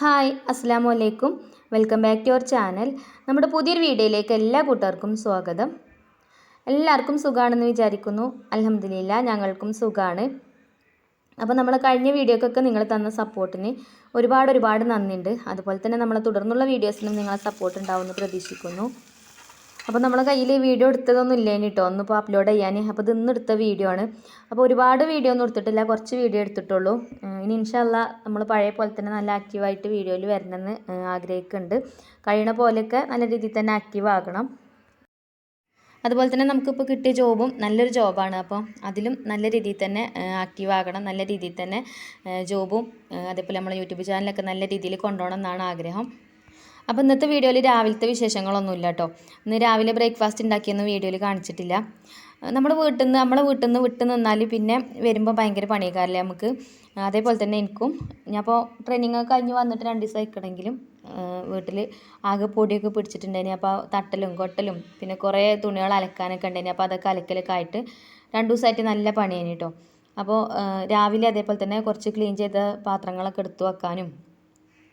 Hi അസ്സാമു അലൈക്കും welcome back to your channel. നമ്മുടെ പുതിയൊരു വീഡിയോയിലേക്ക് എല്ലാ കൂട്ടുകാർക്കും സ്വാഗതം. എല്ലാവർക്കും സുഖമാണെന്ന് വിചാരിക്കുന്നു. അലഹമ്മദില്ല ഞങ്ങൾക്കും സുഖമാണ് അപ്പോൾ നമ്മൾ കഴിഞ്ഞ വീഡിയോക്കൊക്കെ നിങ്ങൾ തന്ന സപ്പോർട്ടിന് ഒരുപാട് ഒരുപാട് നന്ദിയുണ്ട്. അതുപോലെ തന്നെ നമ്മളെ തുടർന്നുള്ള വീഡിയോസിനും നിങ്ങളെ സപ്പോർട്ട് ഉണ്ടാവുമെന്ന് പ്രതീക്ഷിക്കുന്നു. അപ്പോൾ നമ്മളെ കയ്യിൽ വീഡിയോ എടുത്തതൊന്നും ഇല്ലേനി കേട്ടോ ഒന്നിപ്പോൾ അപ്ലോഡ് ചെയ്യാൻ അപ്പോൾ ഇത് ഇന്ന് എടുത്ത വീഡിയോ ആണ്. അപ്പോൾ ഒരുപാട് വീഡിയോ ഒന്നും എടുത്തിട്ടില്ല. കുറച്ച് വീഡിയോ എടുത്തിട്ടുള്ളൂ. ഇനി ഇൻഷല്ല നമ്മൾ പഴയ പോലെ തന്നെ നല്ല ആക്റ്റീവായിട്ട് വീഡിയോയിൽ വരണമെന്ന് ആഗ്രഹിക്കുന്നുണ്ട്. കഴിയണ പോലെയൊക്കെ നല്ല രീതിയിൽ തന്നെ ആക്റ്റീവ് ആകണം. അതുപോലെ തന്നെ നമുക്കിപ്പോൾ കിട്ടിയ ജോബും നല്ലൊരു ജോബാണ്. അപ്പോൾ അതിലും നല്ല രീതിയിൽ തന്നെ ആക്റ്റീവ് ആകണം. നല്ല രീതിയിൽ തന്നെ ജോബും അതേപോലെ നമ്മളെ യൂട്യൂബ് ചാനലൊക്കെ നല്ല രീതിയിൽ കൊണ്ടുപോകണം എന്നാണ് ആഗ്രഹം. അപ്പോൾ ഇന്നത്തെ വീഡിയോയിൽ രാവിലത്തെ വിശേഷങ്ങളൊന്നുമില്ല കേട്ടോ ഇന്ന് രാവിലെ ബ്രേക്ക്ഫാസ്റ്റ് ഉണ്ടാക്കിയെന്ന് വീഡിയോയിൽ കാണിച്ചിട്ടില്ല. നമ്മൾ വീട്ടിൽ നിന്ന് നമ്മളെ വീട്ടിൽ നിന്ന് വിട്ട് നിന്നാൽ പിന്നെ വരുമ്പോൾ ഭയങ്കര പണിയേക്കാരല്ലേ നമുക്ക്? അതേപോലെ തന്നെ എനിക്കും. ഞാൻ അപ്പോൾ ട്രെയിനിങ് ഒക്കെ കഴിഞ്ഞ് വന്നിട്ട് രണ്ട് ദിവസം ആയിക്കണമെങ്കിലും വീട്ടിൽ ആകെ പൊടിയൊക്കെ പിടിച്ചിട്ടുണ്ടായിനി. അപ്പോൾ തട്ടലും കൊട്ടലും പിന്നെ കുറേ തുണികൾ അലക്കാനൊക്കെ ഉണ്ടായിനി. അപ്പോൾ അതൊക്കെ അലക്കലൊക്കെ ആയിട്ട് രണ്ട് ദിവസമായിട്ട് നല്ല പണിയാണ് കേട്ടോ അപ്പോൾ രാവിലെ അതേപോലെ തന്നെ കുറച്ച് ക്ലീൻ ചെയ്ത പാത്രങ്ങളൊക്കെ എടുത്തു വെക്കാനും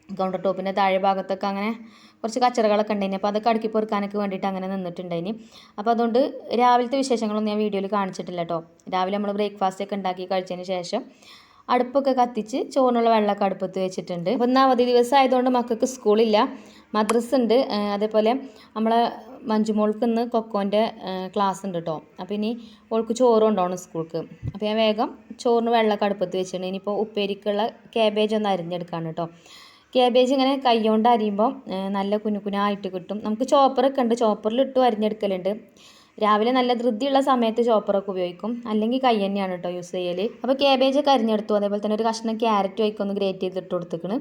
കൗണ്ടർ ടോപ്പിന്റെ താഴെ ഭാഗത്തൊക്കെ അങ്ങനെ കുറച്ച് കച്ചറകളൊക്കെ ഉണ്ടായിനി. അപ്പോൾ അതൊക്കെ അടുക്കി പൊറുക്കാനൊക്കെ വേണ്ടിയിട്ട് അങ്ങനെ നിന്നിട്ടുണ്ടായിനി. അപ്പോൾ അതുകൊണ്ട് രാവിലത്തെ വിശേഷങ്ങളൊന്നും ഞാൻ വീഡിയോയിൽ കാണിച്ചിട്ടില്ല കേട്ടോ. രാവിലെ നമ്മൾ ബ്രേക്ക്ഫാസ്റ്റ് ഒക്കെ ഉണ്ടാക്കി കഴിച്ചതിന് ശേഷം അടുപ്പൊക്കെ കത്തിച്ച് ചോറിനുള്ള വെള്ളമൊക്കെ അടുപ്പത്ത് വെച്ചിട്ടുണ്ട്. അപ്പോൾ ഇന്ന് അവധി ദിവസം ആയതുകൊണ്ട് മക്കൾക്ക് സ്കൂളില്ല മദ്രസ് ഉണ്ട്. അതേപോലെ നമ്മളെ മഞ്ജുമോൾക്ക് ഇന്ന് കൊക്കോന്റെ ക്ലാസ് ഉണ്ട് കേട്ടോ. അപ്പോൾ ഇനി ഓൾക്ക് ചോറ് കൊണ്ടുപോകണം സ്കൂൾക്ക്. അപ്പോൾ ഞാൻ വേഗം ചോറിന് വെള്ളമൊക്കെ അടുപ്പത്ത് വെച്ചിട്ടുണ്ട്. ഇനിയിപ്പോൾ ഉപ്പേരിക്കുള്ള ക്യാബേജ് ഒന്ന് അരിഞ്ഞെടുക്കാണ് കേട്ടോ. ക്യാബേജ് ഇങ്ങനെ കൈകൊണ്ട് അരിയുമ്പോൾ നല്ല കുനുകുനായിട്ട് കിട്ടും. നമുക്ക് ചോപ്പറൊക്കെ ഉണ്ട്. ചോപ്പറിൽ ഇട്ടും അരിഞ്ഞെടുക്കലുണ്ട്. രാവിലെ നല്ല ധൃതിയുള്ള സമയത്ത് ചോപ്പറൊക്കെ ഉപയോഗിക്കും. അല്ലെങ്കിൽ കൈ തന്നെയാണ് കേട്ടോ യൂസ് ചെയ്യൽ അപ്പോൾ ക്യാബേജ് ഒക്കെ അരിഞ്ഞെടുത്തു. അതേപോലെ തന്നെ ഒരു കഷ്ണം ക്യാരറ്റ് ഒക്കെ ഒന്ന് ഗ്രേറ്റ് ചെയ്തിട്ട് കൊടുത്തേക്കണ്.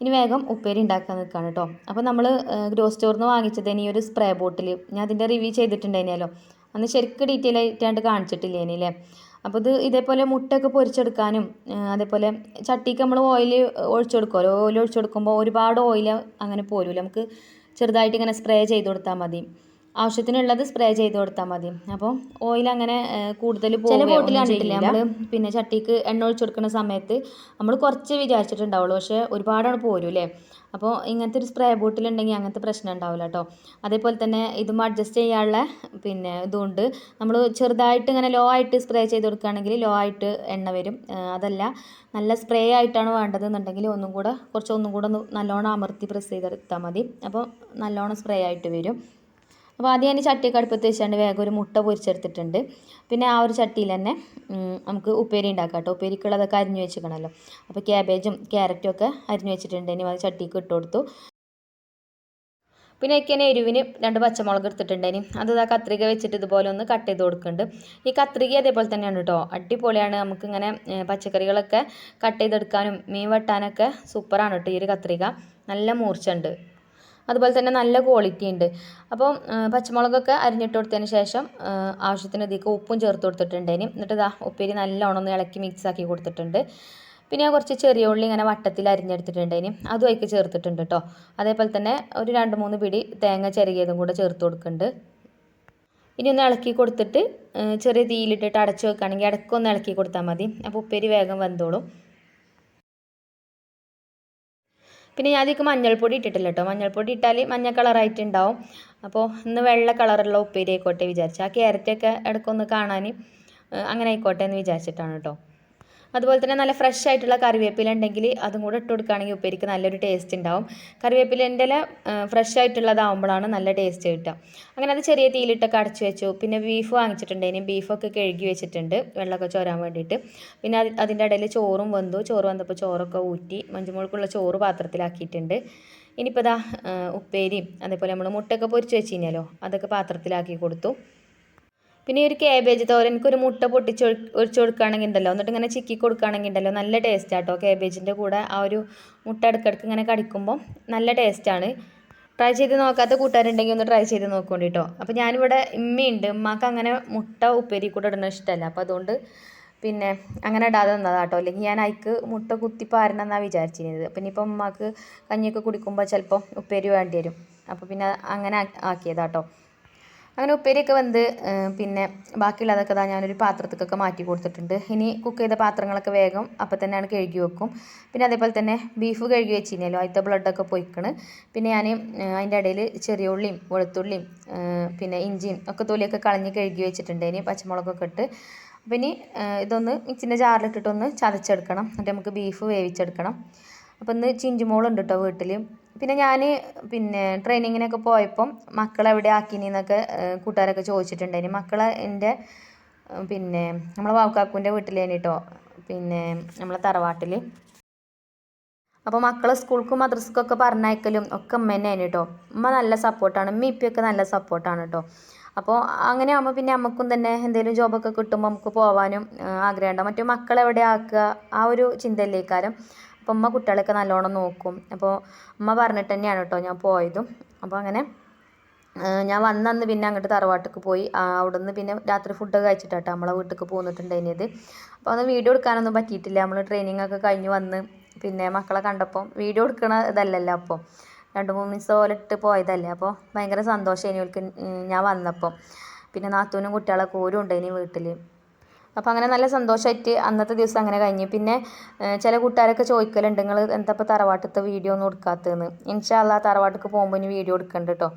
ഇനി വേഗം ഉപ്പേരി ഉണ്ടാക്കാൻ നിൽക്കുകയാണ് കേട്ടോ. അപ്പോൾ നമ്മൾ ഗ്രോസ് സ്റ്റോറിൽ നിന്ന് വാങ്ങിച്ചത് ഇനി ഒരു സ്പ്രേ ബോട്ടിൽ ഞാൻ അതിന്റെ റിവ്യൂ ചെയ്തിട്ടുണ്ടായിരുന്നല്ലോ അന്ന് ശരിക്കും ഡീറ്റെയിൽ ആയിട്ടാണ്ട് കാണിച്ചിട്ടില്ലേനി അല്ലേ അപ്പോൾ ഇത് ഇതേപോലെ മുട്ടയൊക്കെ പൊരിച്ചെടുക്കാനും അതേപോലെ ചട്ടിക്ക് നമ്മൾ ഓയിൽ ഒഴിച്ചു കൊടുക്കുമല്ലോ ഓയിൽ ഒഴിച്ചു കൊടുക്കുമ്പോൾ ഒരുപാട് ഓയിൽ അങ്ങനെ പോരൂല. നമുക്ക് ചെറുതായിട്ട് ഇങ്ങനെ സ്പ്രേ ചെയ്ത് കൊടുത്താൽ മതി. ആവശ്യത്തിനുള്ളത് സ്പ്രേ ചെയ്ത് കൊടുത്താൽ മതി. അപ്പോൾ ഓയിൽ അങ്ങനെ കൂടുതൽ ചില ബോട്ടിൽ കണ്ടിട്ടില്ല. നമ്മൾ പിന്നെ ചട്ടിക്ക് എണ്ണ ഒഴിച്ചു കൊടുക്കുന്ന സമയത്ത് നമ്മൾ കുറച്ച് വിചാരിച്ചിട്ടുണ്ടാവുള്ളൂ. പക്ഷേ ഒരുപാടാണ് അല്ലേ അപ്പോൾ ഇങ്ങനത്തെ ഒരു സ്പ്രേ ബോട്ടിൽ ഉണ്ടെങ്കിൽ അങ്ങനത്തെ പ്രശ്നം ഉണ്ടാവില്ല കേട്ടോ അതേപോലെ തന്നെ ഇതും അഡ്ജസ്റ്റ് ചെയ്യാനുള്ള പിന്നെ ഇതുകൊണ്ട് നമ്മൾ ചെറുതായിട്ട് ഇങ്ങനെ ലോ ആയിട്ട് സ്പ്രേ ചെയ്ത് കൊടുക്കുകയാണെങ്കിൽ ലോ ആയിട്ട് എണ്ണ വരും. അതല്ല നല്ല സ്പ്രേ ആയിട്ടാണ് വേണ്ടതെന്നുണ്ടെങ്കിൽ ഒന്നും കൂടെ കുറച്ച് ഒന്നും കൂടെ ഒന്ന് നല്ലോണം അമർത്തി പ്രസ് ചെയ്തെടുത്താൽ മതി. അപ്പോൾ നല്ലോണം സ്പ്രേ ആയിട്ട് വരും. അപ്പോൾ ആദ്യം ഞാൻ ചട്ടിയൊക്കെ അടുപ്പത്ത് വെച്ചാണ്ട് വേഗം ഒരു മുട്ട പൊരിച്ചെടുത്തിട്ടുണ്ട്. പിന്നെ ആ ഒരു ചട്ടിയിൽ തന്നെ നമുക്ക് ഉപ്പേരി ഉണ്ടാക്കാം കേട്ടോ. ഉപ്പേരിക്കുള്ളതൊക്കെ അരിഞ്ഞു വെച്ചിരിക്കണമല്ലോ. അപ്പോൾ ക്യാബേജും ക്യാരറ്റും ഒക്കെ അരിഞ്ഞു വെച്ചിട്ടുണ്ട്. ഇനി അത് ചട്ടിക്ക് ഇട്ട് കൊടുത്തു. പിന്നെ എനിക്ക് എരിവിന് രണ്ട് പച്ചമുളക് എടുത്തിട്ടുണ്ടേനി അത് ഇതാ കത്രിക വെച്ചിട്ട് ഇതുപോലെ ഒന്ന് കട്ട് ചെയ്ത് കൊടുക്കുന്നുണ്ട്. ഈ കത്രിക അതേപോലെ തന്നെയാണ് കേട്ടോ. അടിപൊളിയാണ്. നമുക്കിങ്ങനെ പച്ചക്കറികളൊക്കെ കട്ട് ചെയ്തെടുക്കാനും മീൻ വെട്ടാനൊക്കെ സൂപ്പറാണ് കേട്ടോ ഈ ഒരു കത്രിക. നല്ല മൂർച്ചയുണ്ട്. അതുപോലെ തന്നെ നല്ല ക്വാളിറ്റി ഉണ്ട്. അപ്പം പച്ചമുളകൊക്കെ അരിഞ്ഞിട്ട് കൊടുത്തതിന് ശേഷം ആവശ്യത്തിന് ഇതിലേക്ക് ഉപ്പും ചേർത്ത് കൊടുത്തിട്ടുണ്ട്. എന്നിട്ട് ഇതാ ഉപ്പേരി നല്ലോണം ഒന്ന് ഇളക്കി മിക്സ് ആക്കി കൊടുത്തിട്ടുണ്ട്. പിന്നെ ഞാൻ കുറച്ച് ചെറിയ ഉള്ളി ഇങ്ങനെ വട്ടത്തിൽ അരിഞ്ഞെടുത്തിട്ടുണ്ടേനി അതും അതിലേക്ക് ചേർത്തിട്ടുണ്ട് കേട്ടോ അതേപോലെ തന്നെ ഒരു രണ്ട് മൂന്ന് പിടി തേങ്ങ ചിരകിയതും കൂടെ ചേർത്ത് കൊടുക്കുന്നുണ്ട്. ഇനി ഒന്ന് ഇളക്കി കൊടുത്തിട്ട് ചെറിയ തീയിലിട്ടിട്ട് അടച്ചു വെക്കുകയാണെങ്കിൽ ഇടയ്ക്കൊന്ന് ഇളക്കി കൊടുത്താൽ മതി. അപ്പോൾ ഉപ്പേരി വേഗം വെന്തോളും. പിന്നെ ഞാൻ അതിലേക്ക് മഞ്ഞൾപ്പൊടി ഇട്ടിട്ടില്ല കേട്ടോ. മഞ്ഞൾപ്പൊടി ഇട്ടാൽ മഞ്ഞ കളറായിട്ട് ഉണ്ടാവും അപ്പോൾ ഇന്ന് വെള്ള കളറുള്ള ഉപ്പേരി ആയിക്കോട്ടെ വിചാരിച്ചു. ആ ക്യാരറ്റൊക്കെ ഇടയ്ക്കൊന്ന് കാണാൻ അങ്ങനെ ആയിക്കോട്ടെ എന്ന് വിചാരിച്ചിട്ടാണ് കേട്ടോ. അതുപോലെ തന്നെ നല്ല ഫ്രഷ് ആയിട്ടുള്ള കറിവേപ്പില ഉണ്ടെങ്കിൽ അതും കൂടെ ഇട്ട് കൊടുക്കുകയാണെങ്കിൽ ഉപ്പേരിക്ക് നല്ലൊരു ടേസ്റ്റ് ഉണ്ടാവും. കറിവേപ്പിലേന്റെ ഇല ഫ്രഷ് ആയിട്ടുള്ളതാവുമ്പോഴാണ് നല്ല ടേസ്റ്റ് കിട്ടുക. അങ്ങനെ അത് ചെറിയ തീയിലിട്ടൊക്കെ അടച്ചു വെച്ചു. പിന്നെ ബീഫ് വാങ്ങിച്ചിട്ടുണ്ട്. വാങ്ങിച്ചിട്ടുണ്ടായിരുന്നു ബീഫൊക്കെ കഴുകി വെച്ചിട്ടുണ്ട്. വെള്ളമൊക്കെ ചോരാൻ വേണ്ടിയിട്ട്. പിന്നെ അത് അതിന്റെ ഇടയിൽ ചോറും വന്നു ചോറ് വന്നപ്പോൾ ചോറൊക്കെ ഊറ്റി മഞ്ചുമുളക്കുള്ള ചോറ് പാത്രത്തിലാക്കിയിട്ടുണ്ട്. ഇനിയിപ്പോൾ ഇതാ ഉപ്പേരിയും അതേപോലെ നമ്മൾ മുട്ടയൊക്കെ പൊരിച്ച് വെച്ച് കഴിഞ്ഞാലോ അതൊക്കെ പാത്രത്തിലാക്കി കൊടുത്തു. പിന്നെ ഈ ഒരു കാബേജ് തോരൻ എനിക്കൊരു മുട്ട പൊട്ടിച്ച് ഒഴി- ഒഴിച്ച് കൊടുക്കുകയാണെങ്കിൽ ഉണ്ടല്ലോ എന്നിട്ട് ഇങ്ങനെ ചിക്കി കൊടുക്കുകയാണെങ്കിൽ ഉണ്ടല്ലോ നല്ല ടേസ്റ്റ് ആട്ടോ കാബേജിന്റെ കൂടെ ആ ഒരു മുട്ട ഇടയ്ക്കിടയ്ക്ക് ഇങ്ങനെ കടിക്കുമ്പോൾ നല്ല ടേസ്റ്റാണ് ട്രൈ ചെയ്ത് നോക്കാത്ത കൂട്ടുകാരുണ്ടെങ്കിൽ ഒന്ന് ട്രൈ ചെയ്ത് നോക്കുകൊണ്ട് കേട്ടോ അപ്പോൾ ഞാനിവിടെ ഉമ്മയുണ്ട് ഉമ്മാക്ക് അങ്ങനെ മുട്ട ഉപ്പേരി കൂടെ ഇടുന്ന ഇഷ്ടമല്ല അപ്പോൾ അതുകൊണ്ട് പിന്നെ അങ്ങനെ ഇടാതെ നിന്നതാ കേട്ടോ അല്ലെങ്കിൽ ഞാൻ അയക്ക് മുട്ട കുത്തി പാരണം എന്നാണ് വിചാരിച്ചിരുന്നത്. അപ്പം ഇനിയിപ്പോൾ ഉമ്മാക്ക് കഞ്ഞിയൊക്കെ കുടിക്കുമ്പോൾ ചിലപ്പോൾ ഉപ്പേരി വേണ്ടി വരും അപ്പോൾ പിന്നെ അങ്ങനെ ആ- ആക്കിയതാ കേട്ടോ അങ്ങനെ ഉപ്പേരിയൊക്കെ വെന്ത് പിന്നെ ബാക്കിയുള്ളതൊക്കെ ഇതാ ഞാനൊരു പാത്രത്തേക്കൊക്കെ മാറ്റി കൊടുത്തിട്ടുണ്ട്. ഇനി കുക്ക് ചെയ്ത പാത്രങ്ങളൊക്കെ വേഗം അപ്പം തന്നെയാണ് കഴുകി വെക്കും. പിന്നെ അതേപോലെ തന്നെ ബീഫ് കഴുകി വെച്ചിരുന്നല്ലോ അതിന്റെ ബ്ലഡൊക്കെ പൊയ്ക്കണ്. പിന്നെ ഞാൻ അതിന്റെ ഇടയിൽ ചെറിയ ഉള്ളിയും വെളുത്തുള്ളിയും പിന്നെ ഇഞ്ചിയും ഒക്കെ തൊലിയൊക്കെ കളഞ്ഞ് കഴുകി വെച്ചിട്ടുണ്ട്. ഇനി പച്ചമുളകൊക്കെ ഇട്ട്. അപ്പം ഇനി ഇതൊന്ന് മിക്സിന്റെ ജാറിലിട്ടിട്ടൊന്ന് ചതച്ചെടുക്കണം. എന്നിട്ട് നമുക്ക് ബീഫ് വേവിച്ചെടുക്കണം. അപ്പം ഇന്ന് ചിഞ്ചുമോളുണ്ട് കേട്ടോ വീട്ടിൽ പിന്നെ ഞാൻ പിന്നെ ട്രെയിനിങ്ങിനൊക്കെ പോയപ്പം മക്കളെ എവിടെ ആക്കിനെന്നൊക്കെ കൂട്ടുകാരൊക്കെ ചോദിച്ചിട്ടുണ്ടായിന്. മക്കളെ എന്റെ പിന്നെ നമ്മളെ വാവുക്കാക്കുന്റെ വീട്ടിലേനി കേട്ടോ പിന്നെ നമ്മളെ തറവാട്ടിൽ അപ്പോൾ മക്കളെ സ്കൂൾക്കും മദ്രസക്കൊക്കെ പറഞ്ഞയക്കലും ഒക്കെ ഉമ്മ തന്നെയാണ് കേട്ടോ ഉമ്മ നല്ല സപ്പോർട്ടാണ് ഉമ്മ നല്ല സപ്പോർട്ടാണ് കേട്ടോ അപ്പോൾ അങ്ങനെ ആകുമ്പോൾ പിന്നെ നമുക്കും തന്നെ എന്തെങ്കിലും ജോബൊക്കെ കിട്ടുമ്പോൾ നമുക്ക് പോകാനും ആഗ്രഹമുണ്ടാവും മറ്റേ മക്കളെവിടെ ആക്കുക? ആ ഒരു ചിന്തയിലേക്കാരം. അപ്പോൾ ഉമ്മ കുട്ടികളെയൊക്കെ നല്ലോണം നോക്കും. അപ്പോൾ ഉമ്മ പറഞ്ഞിട്ട് തന്നെയാണ് കേട്ടോ ഞാൻ പോയതും. അപ്പോൾ അങ്ങനെ ഞാൻ വന്നന്ന് പിന്നെ അങ്ങോട്ട് തറവാട്ടിക്ക് പോയി. അവിടുന്ന് പിന്നെ രാത്രി ഫുഡൊക്കെ കഴിച്ചിട്ടാട്ടോ നമ്മളെ വീട്ടിലേക്ക് പോന്നിട്ടുണ്ടായിരുന്നത്. അപ്പോൾ അന്ന് വീഡിയോ എടുക്കാനൊന്നും പറ്റിയിട്ടില്ല. നമ്മൾ ട്രെയിനിങ് ഒക്കെ കഴിഞ്ഞ് വന്ന് പിന്നെ മക്കളെ കണ്ടപ്പോൾ വീഡിയോ എടുക്കണ ഇതല്ലല്ലോ അപ്പോൾ രണ്ട് മൂന്ന് ദിവസം പോലെ ഇട്ട് പോയതല്ലേ. അപ്പോൾ ഭയങ്കര സന്തോഷമായി അവർക്ക് ഞാൻ വന്നപ്പോൾ പിന്നെ നാത്തൂനും കുട്ടികളൊക്കെ ഓരും ഉണ്ടായിനി വീട്ടിൽ അപ്പോൾ അങ്ങനെ നല്ല സന്തോഷമായിട്ട് അന്നത്തെ ദിവസം അങ്ങനെ കഴിഞ്ഞു. പിന്നെ ചില കൂട്ടുകാരൊക്കെ ചോദിക്കലുണ്ട് നിങ്ങൾ എന്താ ഇപ്പോൾ തറവാട്ടത്തെ വീഡിയോ ഒന്നും എടുക്കാത്തതെന്ന് ഇൻഷാല്ല തറവാട്ടിക്ക് പോകുമ്പോൾ ഇനി വീഡിയോ എടുക്കണ്ട കേട്ടോ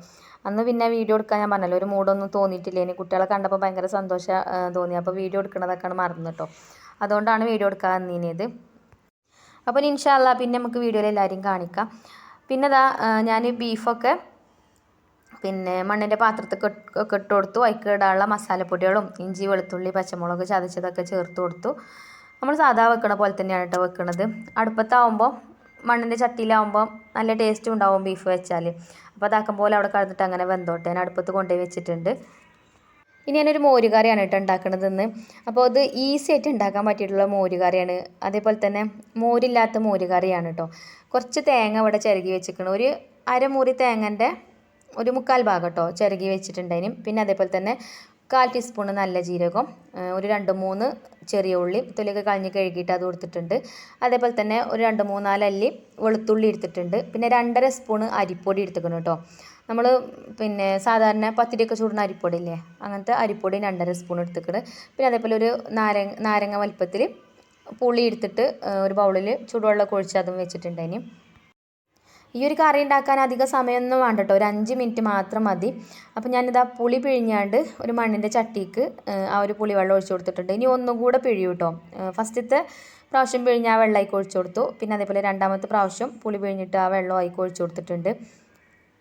അന്ന് പിന്നെ വീഡിയോ എടുക്കാൻ ഞാൻ പറഞ്ഞല്ലോ ഒരു മൂഡൊന്നും തോന്നിയിട്ടില്ല. ഇനി കുട്ടികളെ കണ്ടപ്പോൾ ഭയങ്കര സന്തോഷം തോന്നി. അപ്പോൾ വീഡിയോ എടുക്കണതൊക്കെയാണ് മറന്നു കേട്ടോ അതുകൊണ്ടാണ് വീഡിയോ എടുക്കാൻ നിന്നത് അപ്പോൾ ഇൻഷാല്ല പിന്നെ നമുക്ക് വീഡിയോയിൽ എല്ലാവരെയും കാണിക്കാം. പിന്നെ ഇതാ ഞാൻ ബീഫൊക്കെ പിന്നെ മണ്ണിന്റെ പാത്രത്തിൽ ഒക്കെ ഇട്ട് കൊടുത്തു. അതിക്ക് ഇടാനുള്ള മസാലപ്പൊടികളും ഇഞ്ചി വെളുത്തുള്ളി പച്ചമുളക് ചതച്ചതൊക്കെ ചേർത്ത് കൊടുത്തു. നമ്മൾ സാധാ വെക്കണ പോലെ തന്നെയാണ് കേട്ടോ വെക്കണത്. അടുപ്പത്താവുമ്പോൾ മണ്ണിന്റെ ചട്ടിയിലാവുമ്പോൾ നല്ല ടേസ്റ്റും ഉണ്ടാവും ബീഫ് വെച്ചാൽ അപ്പോൾ അതാക്കും പോലെ അവിടെ കടന്നിട്ട് അങ്ങനെ വെന്തോട്ടെ. ഞാൻ അടുപ്പത്ത് കൊണ്ടുപോയി വെച്ചിട്ടുണ്ട്. ഇനി ഞാനൊരു മോരുകറിയാണ് കേട്ടോ ഉണ്ടാക്കണതെന്ന് അപ്പോൾ അത് ഈസി ആയിട്ട് ഉണ്ടാക്കാൻ പറ്റിയിട്ടുള്ള മോരുകറിയാണ് അതേപോലെ തന്നെ മോരില്ലാത്ത മോരുകറിയാണ് കേട്ടോ കുറച്ച് തേങ്ങ ഇവിടെ ചിരകി വെച്ചിരിക്കണം. ഒരു അരമുറി തേങ്ങന്റെ ഒരു മുക്കാൽ ഭാഗം കേട്ടോ ചിരകി വെച്ചിട്ടുണ്ടതിനും പിന്നെ അതേപോലെ തന്നെ കാൽ ടീസ്പൂൺ നല്ല ജീരകം ഒരു രണ്ട് മൂന്ന് ചെറിയ ഉള്ളി തൊലിയൊക്കെ കളഞ്ഞ് കഴുകിയിട്ട് അത് കൊടുത്തിട്ടുണ്ട്. അതേപോലെ തന്നെ ഒരു രണ്ട് മൂന്നാൽ അല്ലി വെളുത്തുള്ളി എടുത്തിട്ടുണ്ട്. പിന്നെ രണ്ടര സ്പൂൺ അരിപ്പൊടി എടുത്തിക്കണം കേട്ടോ. നമ്മൾ പിന്നെ സാധാരണ പത്തിരിയൊക്കെ ചൂടുന്ന അരിപ്പൊടി ഇല്ലേ അങ്ങനത്തെ അരിപ്പൊടി രണ്ടര സ്പൂൺ എടുത്തിക്കണ്. പിന്നെ അതേപോലെ ഒരു നാരങ്ങ നാരങ്ങ വലിപ്പത്തിൽ പുളി എടുത്തിട്ട് ഒരു ബൗളിൽ ചൂടുവെള്ളമൊക്കെ ഒഴിച്ച് അതും വെച്ചിട്ടുണ്ടായിന്. ഈ ഒരു കറി ഉണ്ടാക്കാൻ അധിക സമയമൊന്നും വേണ്ട കേട്ടോ ഒരു അഞ്ച് മിനിറ്റ് മാത്രം മതി. അപ്പോൾ ഞാനിതാ പുളി പിഴിഞ്ഞാണ്ട് ഒരു മണ്ണിന്റെ ചട്ടിക്ക് ആ ഒരു പുളി വെള്ളം ഒഴിച്ചു കൊടുത്തിട്ടുണ്ട്. ഇനി ഒന്നും കൂടെ പിഴിയും കേട്ടോ ഫസ്റ്റത്തെ പ്രാവശ്യം പിഴിഞ്ഞ് ആ വെള്ളമായി കൊഴിച്ചു കൊടുത്തു. പിന്നെ അതേപോലെ രണ്ടാമത്തെ പ്രാവശ്യം പുളി പിഴിഞ്ഞിട്ട് ആ വെള്ളം ആയിക്ക് ഒഴിച്ചു കൊടുത്തിട്ടുണ്ട്.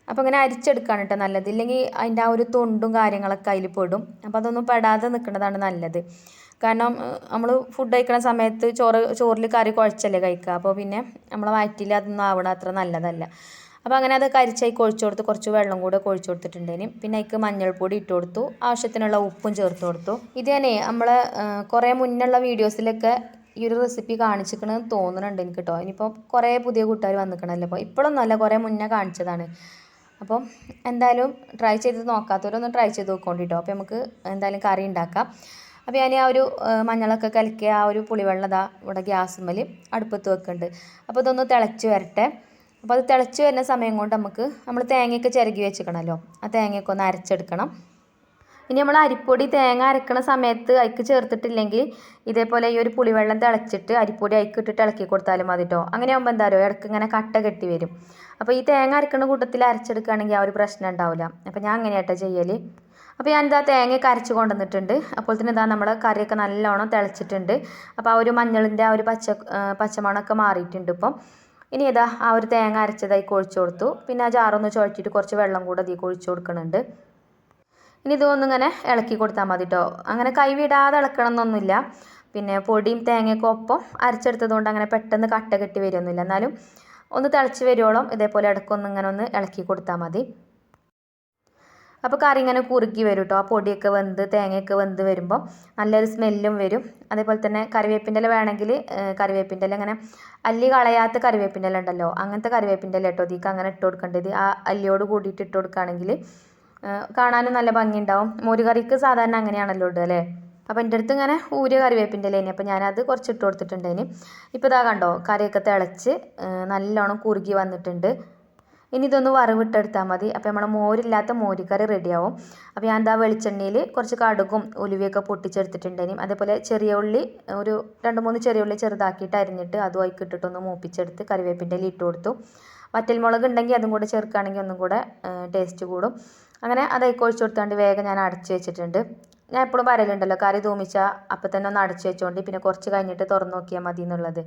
അപ്പോൾ അങ്ങനെ അരിച്ചെടുക്കുകയാണ് കേട്ടോ നല്ലത്. ഇല്ലെങ്കിൽ അതിന്റെ ആ ഒരു തൊണ്ടും കാര്യങ്ങളൊക്കെ അതിൽ പെടും. അപ്പോൾ അതൊന്നും പെടാതെ നിൽക്കുന്നതാണ് നല്ലത്. കാരണം നമ്മൾ ഫുഡ് കഴിക്കണ സമയത്ത് ചോറ് ചോറിൽ കറി കുഴച്ചല്ലേ കഴിക്കുക അപ്പോൾ പിന്നെ നമ്മളെ വയറ്റിൽ അതൊന്നും ആവണ അത്ര നല്ലതല്ല. അപ്പോൾ അങ്ങനെ അത് കരിച്ചായി കൊഴിച്ചു കൊടുത്ത് കുറച്ച് വെള്ളം കൂടെ കൊഴിച്ചു കൊടുത്തിട്ടുണ്ടേനും. പിന്നെ അതിക്ക് മഞ്ഞൾപ്പൊടി ഇട്ട് കൊടുത്തു. ആവശ്യത്തിനുള്ള ഉപ്പും ചേർത്ത് കൊടുത്തു. ഇത് തന്നെ നമ്മൾ കുറേ മുന്നുള്ള വീഡിയോസിലൊക്കെ ഈ ഒരു റെസിപ്പി കാണിച്ചിരിക്കണമെന്ന് തോന്നുന്നുണ്ട് എനിക്ക് കേട്ടോ ഇനിയിപ്പോൾ കുറേ പുതിയ കൂട്ടുകാർ വന്നിക്കണമല്ലോ അപ്പോൾ ഇപ്പോഴൊന്നുമല്ല കുറേ മുന്നേ കാണിച്ചതാണ്. അപ്പോൾ എന്തായാലും ട്രൈ ചെയ്ത് നോക്കാത്തവരൊന്ന് ട്രൈ ചെയ്ത് നോക്കോണ്ടിട്ടോ. അപ്പോൾ നമുക്ക് എന്തായാലും കറി ഉണ്ടാക്കാം. അപ്പോൾ ഞാൻ ആ ഒരു മഞ്ഞളൊക്കെ കലക്കിയ ആ ഒരു പുളിവെള്ളം ഇതാ ഇവിടെ ഗ്യാസുമ്മൽ അടുപ്പത്ത് വെക്കുന്നുണ്ട് അപ്പോൾ ഇതൊന്ന് തിളച്ച് വരട്ടെ. അപ്പോൾ അത് തിളച്ച് വരുന്ന സമയം കൊണ്ട് നമുക്ക് നമ്മൾ തേങ്ങയൊക്കെ ചിരകി വെച്ചിക്കണമല്ലോ ആ തേങ്ങയൊക്കെ ഒന്ന് അരച്ചെടുക്കണം. ഇനി നമ്മൾ അരിപ്പൊടി തേങ്ങ അരക്കണ സമയത്ത് അതിക്ക് ചേർത്തിട്ടില്ലെങ്കിൽ ഇതേപോലെ ഈ ഒരു പുളിവെള്ളം തിളച്ചിട്ട് അരിപ്പൊടി അതിക്ക് ഇട്ടിട്ട് ഇളക്കി കൊടുത്താലും മതി കേട്ടോ അങ്ങനെ ആകുമ്പോൾ എന്താ പറയുക ഇടയ്ക്ക് ഇങ്ങനെ കട്ട കെട്ടി വരും. അപ്പോൾ ഈ തേങ്ങ അരക്കണ കൂട്ടത്തിൽ അരച്ചെടുക്കുകയാണെങ്കിൽ ആ ഒരു പ്രശ്നം ഉണ്ടാവില്ല. അപ്പോൾ ഞാൻ അങ്ങനെയാട്ടോ ചെയ്യൽ അപ്പോൾ ഞാനിതാ തേങ്ങയൊക്കെ അരച്ച് കൊണ്ടുവന്നിട്ടുണ്ട്. അപ്പോൾ തന്നെ ഇതാ നമ്മുടെ കറിയൊക്കെ നല്ലോണം തിളച്ചിട്ടുണ്ട്. അപ്പോൾ ആ ഒരു മഞ്ഞളിന്റെ ആ ഒരു പച്ച പച്ചമണമൊക്കെ മാറിയിട്ടുണ്ട് ഇപ്പം. ഇനി ഇതാ ആ ഒരു തേങ്ങ അരച്ചതായി കൊഴിച്ചു കൊടുത്തു. പിന്നെ ആ ജാറൊന്ന് ചുഴറ്റിയിട്ട് കുറച്ച് വെള്ളം കൂടെ അതിൽ കൊഴിച്ചു കൊടുക്കുന്നുണ്ട് ഇനി ഇതൊന്നും ഇങ്ങനെ ഇളക്കി കൊടുത്താൽ മതി കേട്ടോ അങ്ങനെ കൈവിടാതെ ഇളക്കണം എന്നൊന്നുമില്ല പിന്നെ പൊടിയും തേങ്ങയൊക്കെ ഒപ്പം അരച്ചെടുത്തത് കൊണ്ട് അങ്ങനെ പെട്ടെന്ന് കട്ട കെട്ടി വരുമൊന്നുമില്ല എന്നാലും ഒന്ന് തിളച്ച് വരുവോളം ഇതേപോലെ ഇടയ്ക്കൊന്ന് ഇങ്ങനെ ഒന്ന് ഇളക്കി കൊടുത്താൽ മതി. അപ്പോൾ കറി ഇങ്ങനെ കുറുക്കി വരും കേട്ടോ ആ പൊടിയൊക്കെ വെന്ത് തേങ്ങയൊക്കെ വെന്ത് വരുമ്പോൾ നല്ലൊരു സ്മെല്ലും വരും. അതേപോലെ തന്നെ കറിവേപ്പിന്റെ ഇല വേണമെങ്കിൽ കറിവേപ്പിന്റെ ഇല ഇങ്ങനെ അല്ലി കളയാത്ത കറിവേപ്പിന്റെ ഇല ഉണ്ടല്ലോ അങ്ങനത്തെ കറിവേപ്പിന്റെ ഇല കേട്ടോ ഇതിക്ക് അങ്ങനെ ഇട്ട് കൊടുക്കേണ്ടത്. ആ അല്ലിയോട് കൂടിയിട്ട് ഇട്ട് കൊടുക്കുകയാണെങ്കിൽ കാണാനും നല്ല ഭംഗിയുണ്ടാവും. മോര് കറിക്ക് സാധാരണ അങ്ങനെയാണല്ലോ ഇടുക അല്ലേ? അപ്പോൾ എന്റെ അടുത്ത് ഇങ്ങനെ ഊരിയ കറിവേപ്പിന്റെ ഇലേനി. അപ്പോൾ ഞാനത് കുറച്ച് ഇട്ട് കൊടുത്തിട്ടുണ്ടേന് ഇപ്പോൾ ഇതാ കണ്ടോ കറിയൊക്കെ തിളച്ച് നല്ലോണം കുറുകി വന്നിട്ടുണ്ട്. ഇനി ഇതൊന്ന് വറവിട്ടെടുത്താൽ മതി. അപ്പോൾ നമ്മുടെ മോരില്ലാത്ത മോരിക്കറി റെഡിയാവും. അപ്പോൾ ഞാൻ എന്താ വെളിച്ചെണ്ണയിൽ കുറച്ച് കടുകും ഉലുവയൊക്കെ പൊട്ടിച്ചെടുത്തിട്ടുണ്ടേനും അതേപോലെ ചെറിയ ഉള്ളി ഒരു രണ്ട് മൂന്ന് ചെറിയ ഉള്ളി ചെറുതാക്കിയിട്ട് അരിഞ്ഞിട്ട് അതും ഇട്ടിട്ടൊന്ന് മൂപ്പിച്ചെടുത്ത് കറിവേപ്പിന്റെ ഇട്ട് കൊടുത്തു. വറ്റൽമുളക് ഉണ്ടെങ്കിൽ അതും കൂടെ ചേർക്കുകയാണെങ്കിൽ ഒന്നും കൂടെ ടേസ്റ്റ് കൂടും. അങ്ങനെ അത് ഒഴിച്ച് കൊടുത്തുകൊണ്ട് വേഗം ഞാൻ അടച്ചു വെച്ചിട്ടുണ്ട്. ഞാൻ എപ്പോഴും പറയലുണ്ടല്ലോ കറി തൂമിച്ചാൽ അപ്പം തന്നെ ഒന്ന് അടച്ചു വെച്ചോണ്ട് പിന്നെ കുറച്ച് കഴിഞ്ഞിട്ട് തുറന്നു നോക്കിയാൽ മതി എന്നുള്ളത്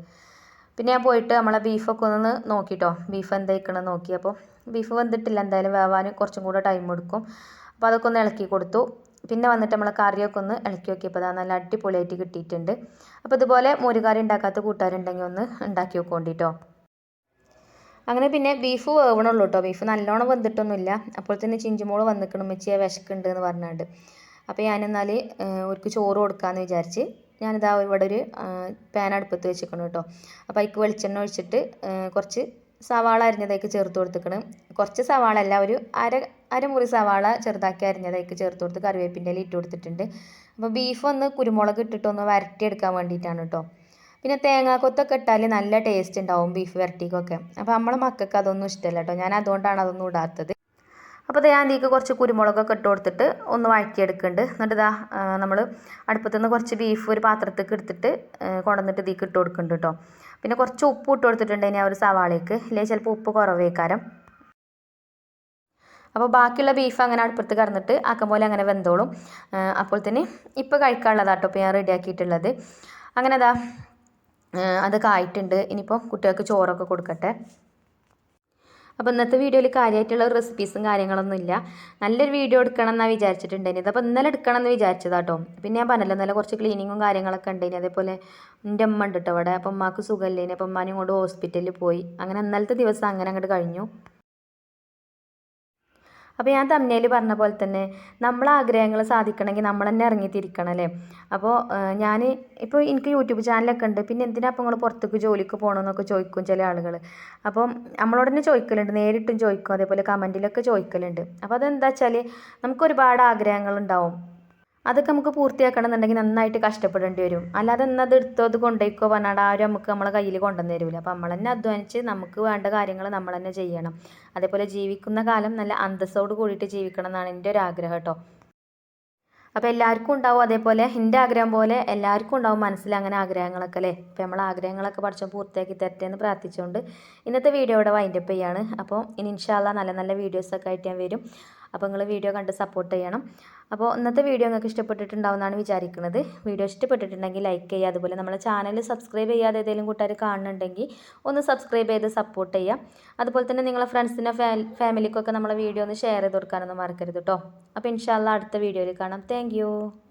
പിന്നെ ഞാൻ പോയിട്ട് നമ്മളെ ബീഫൊക്കെ ഒന്ന് നോക്കിട്ടോ. ബീഫ് എന്തായിക്കണം നോക്കി. അപ്പോൾ ബീഫ് വന്നിട്ടില്ല എന്തായാലും വേവാൻ കുറച്ചും കൂടെ ടൈം എടുക്കും. അപ്പോൾ അതൊക്കെ ഒന്ന് ഇളക്കി കൊടുത്തു. പിന്നെ വന്നിട്ട് നമ്മളെ കറിയൊക്കെ ഒന്ന് ഇളക്കി നോക്കിയപ്പോൾ അതാ നല്ല അടിപൊളിയായിട്ട് കിട്ടിയിട്ടുണ്ട്. അപ്പോൾ ഇതുപോലെ മോരുകറി ഉണ്ടാക്കാത്ത കൂട്ടുകാരുണ്ടെങ്കിൽ ഒന്ന് ഉണ്ടാക്കി നോക്കോണ്ടിട്ടോ അങ്ങനെ പിന്നെ ബീഫ് വേവണുള്ളൂ കേട്ടോ. ബീഫ് നല്ലോണം വെന്തിട്ടൊന്നുമില്ല. അപ്പോൾ തന്നെ ചിഞ്ചുമോൾ വന്നിക്കണം. മെച്ചിയെ വിശക്കുണ്ട് എന്ന് പറഞ്ഞാണ്ട്. അപ്പോൾ ഞാനെന്നാൽ അവർക്ക് ചോറ് കൊടുക്കാമെന്ന് വിചാരിച്ച് ഞാനിതാ ഇവിടെ ഒരു പാൻ അടുപ്പത്ത് വെച്ചിരിക്കണം കേട്ടോ. അപ്പോൾ അതിക്ക് വെളിച്ചെണ്ണ ഒഴിച്ചിട്ട് കുറച്ച് സവാള അരിഞ്ഞതേക്ക് ചേർത്ത് കൊടുത്തിക്കണം കുറച്ച് സവാള അല്ല ഒരു അര അരമുറി സവാള ചെറുതാക്കി അരിഞ്ഞതേക്ക് ചേർത്ത് കൊടുത്ത് കറിവേപ്പിന്റെ ഇല ഇട്ട് കൊടുത്തിട്ടുണ്ട്. അപ്പോൾ ബീഫ് ഒന്ന് കുരുമുളക് ഇട്ടിട്ട് ഒന്ന് വരട്ടിയെടുക്കാൻ വേണ്ടിയിട്ടാണ് കേട്ടോ. പിന്നെ തേങ്ങാക്കൊത്തൊക്കെ ഇട്ടാൽ നല്ല ടേസ്റ്റ് ഉണ്ടാവും ബീഫ് വരട്ടിക്കൊക്കെ. അപ്പോൾ നമ്മളെ മക്കൾക്ക് അതൊന്നും ഇഷ്ടമല്ല കേട്ടോ. ഞാൻ അതുകൊണ്ടാണ് അതൊന്നും ഇടാത്തത്. അപ്പോൾ ഞാൻ അതിലേക്ക് കുറച്ച് കുരുമുളകൊക്കെ ഇട്ട് കൊടുത്തിട്ട് ഒന്ന് വഴറ്റിയെടുക്കുന്നുണ്ട്. എന്നിട്ട് ഇതാ നമ്മൾ അടുപ്പത്തു നിന്ന് കുറച്ച് ബീഫ് ഒരു പാത്രത്തേക്ക് എടുത്തിട്ട് കൊണ്ടുവന്നിട്ട് ഇതിലേക്ക് ഇട്ട് കൊടുക്കുന്നുണ്ട് കേട്ടോ. പിന്നെ കുറച്ച് ഉപ്പ് ഇട്ട് കൊടുത്തിട്ടുണ്ട് ഇനി ആ ഒരു സവാളയ്ക്ക്. ഇല്ലെങ്കിൽ ചിലപ്പോൾ ഉപ്പ് കുറവേക്കാരം. അപ്പോൾ ബാക്കിയുള്ള ബീഫ് അങ്ങനെ അടുപ്പത്ത് കറന്നിട്ട് ആക്കം പോലെ അങ്ങനെ വെന്തോളും. അപ്പോൾ തന്നെ ഇപ്പോൾ കഴിക്കാനുള്ളതാട്ടോ ഇപ്പോൾ ഞാൻ റെഡിയാക്കിയിട്ടുള്ളത് അങ്ങനെ അതാ അതൊക്കെ ആയിട്ടുണ്ട്. ഇനിയിപ്പോൾ കുട്ടികൾക്ക് ചോറൊക്കെ കൊടുക്കട്ടെ. അപ്പോൾ ഇന്നത്തെ വീഡിയോയിൽ കാര്യമായിട്ടുള്ള റെസിപ്പീസും കാര്യങ്ങളൊന്നും ഇല്ല. നല്ലൊരു വീഡിയോ എടുക്കണം എന്നാണ് വിചാരിച്ചിട്ടുണ്ടായിരുന്നു അപ്പോൾ ഇന്നലെ എടുക്കണം എന്ന് വിചാരിച്ചതാട്ടോ. പിന്നെ ഞാൻ പറഞ്ഞല്ലോ ഇന്നലെ കുറച്ച് ക്ലീനിങ്ങും കാര്യങ്ങളൊക്കെ ഉണ്ടായിന്. അതേപോലെ എന്റെ അമ്മ ഉണ്ട് കേട്ടോ അവിടെ അപ്പം അമ്മയ്ക്ക് സുഖമില്ലേനെ അപ്പം അമ്മാനും കൊണ്ട് ഹോസ്പിറ്റലിൽ പോയി. അങ്ങനെ ഇന്നലത്തെ ദിവസം അങ്ങനെ അങ്ങോട്ട് കഴിഞ്ഞു. അപ്പോൾ ഞാൻ തമ്മിൽ പറഞ്ഞ പോലെ തന്നെ നമ്മളെ ആഗ്രഹങ്ങൾ സാധിക്കണമെങ്കിൽ നമ്മൾ തന്നെ ഇറങ്ങിത്തിരിക്കണം അല്ലേ അപ്പോൾ ഞാൻ ഇപ്പോൾ എനിക്ക് യൂട്യൂബ് ചാനലൊക്കെ ഉണ്ട്. പിന്നെ എന്തിനാ അപ്പോൾ നിങ്ങൾ പുറത്തേക്ക് ജോലിക്ക് പോകണമെന്നൊക്കെ ചോദിക്കും ചില ആളുകൾ അപ്പം നമ്മളോട് തന്നെ ചോദിക്കലുണ്ട് നേരിട്ടും ചോദിക്കും അതേപോലെ കമന്റിലൊക്കെ ചോദിക്കലുണ്ട് അപ്പോൾ അതെന്താ വെച്ചാൽ നമുക്ക് ഒരുപാട് ആഗ്രഹങ്ങളുണ്ടാവും. അതൊക്കെ നമുക്ക് പൂർത്തിയാക്കണം എന്നുണ്ടെങ്കിൽ നന്നായിട്ട് കഷ്ടപ്പെടേണ്ടി വരും. അല്ലാതെ എന്നത് എടുത്തോ അത് കൊണ്ടേക്കോ പറഞ്ഞാൽ ആരും നമുക്ക് നമ്മളെ കയ്യിൽ കൊണ്ടുവന്ന് തരില്ല അപ്പം നമ്മൾ തന്നെ അധ്വാനിച്ച് നമുക്ക് വേണ്ട കാര്യങ്ങൾ നമ്മൾ തന്നെ ചെയ്യണം. അതേപോലെ ജീവിക്കുന്ന കാലം നല്ല അന്തസ്സോട് കൂടിയിട്ട് ജീവിക്കണം എന്നാണ് എന്റെ ഒരു ആഗ്രഹം കേട്ടോ. അപ്പോൾ എല്ലാവർക്കും ഉണ്ടാവും അതേപോലെ എന്റെ ആഗ്രഹം പോലെ എല്ലാവർക്കും ഉണ്ടാവും മനസ്സിൽ അങ്ങനെ ആഗ്രഹങ്ങളൊക്കെ അല്ലേ? അപ്പോൾ നമ്മൾ ആഗ്രഹങ്ങളൊക്കെ പഠിച്ചോ പൂർത്തിയാക്കി തരട്ടെ എന്ന് പ്രാർത്ഥിച്ചുകൊണ്ട് ഇന്നത്തെ വീഡിയോ ഇവിടെ വൈൻഡപ്പ് ചെയ്യാണ്. അപ്പോൾ ഇനി ഇൻഷാല്ല നല്ല നല്ല വീഡിയോസൊക്കെ ആയിട്ട് ഞാൻ വരും. അപ്പോൾ നിങ്ങൾ വീഡിയോ കണ്ട് സപ്പോർട്ട് ചെയ്യണം. അപ്പോൾ ഇന്നത്തെ വീഡിയോ നിങ്ങൾക്ക് ഇഷ്ടപ്പെട്ടിട്ടുണ്ടാവുമെന്നാണ് വിചാരിക്കുന്നത്. വീഡിയോ ഇഷ്ടപ്പെട്ടിട്ടുണ്ടെങ്കിൽ ലൈക്ക് ചെയ്യുക. അതുപോലെ നമ്മുടെ ചാനൽ സബ്സ്ക്രൈബ് ചെയ്യാതെ ഏതെങ്കിലും കൂട്ടുകാർ കാണുന്നുണ്ടെങ്കിൽ ഒന്ന് സബ്സ്ക്രൈബ് ചെയ്ത് സപ്പോർട്ട് ചെയ്യുക. അതുപോലെ തന്നെ നിങ്ങളെ ഫ്രണ്ട്സിന്റെ ഫാമിലിക്കൊക്കെ നമ്മളെ വീഡിയോ ഒന്ന് ഷെയർ ചെയ്ത് കൊടുക്കാനൊന്നും മറക്കരുത് കേട്ടോ അപ്പോൾ ഇൻഷാല്ല അടുത്ത വീഡിയോയിൽ കാണാം. താങ്ക്